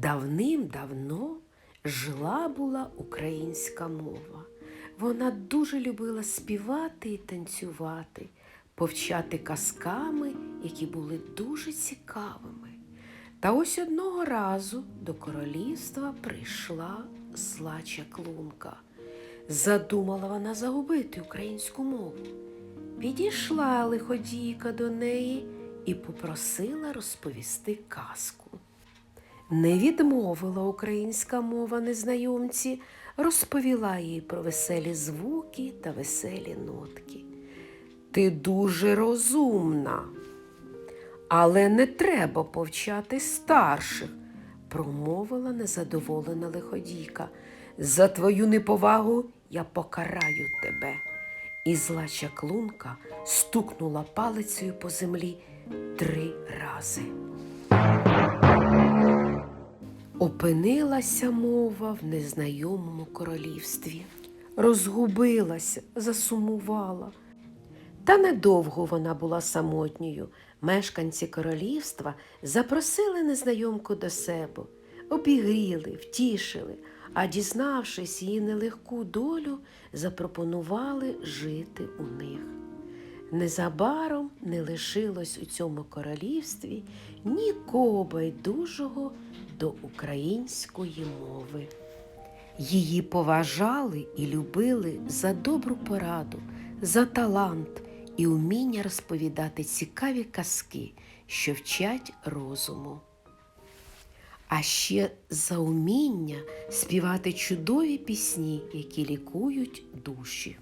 Давним-давно жила була українська мова. Вона дуже любила співати і танцювати, повчати казками, які були дуже цікавими. Та ось одного разу до королівства прийшла зла чаклунка. Задумала вона загубити українську мову. Підійшла лиходійка до неї і попросила розповісти казку. Не відмовила українська мова незнайомці, розповіла їй про веселі звуки та веселі нотки. Ти дуже розумна, але не треба повчати старших, промовила незадоволена лиходійка. За твою неповагу я покараю тебе. І зла чаклунка стукнула палицею по землі три рази. Опинилася мова в незнайомому королівстві, розгубилася, засумувала. Та недовго вона була самотньою. Мешканці королівства запросили незнайомку до себе, обігріли, втішили, а дізнавшись її нелегку долю, запропонували жити у них. Незабаром не лишилось у цьому королівстві нікого байдужого до української мови. Її поважали і любили за добру пораду, за талант і уміння розповідати цікаві казки, що вчать розуму. А ще за уміння співати чудові пісні, які лікують душі.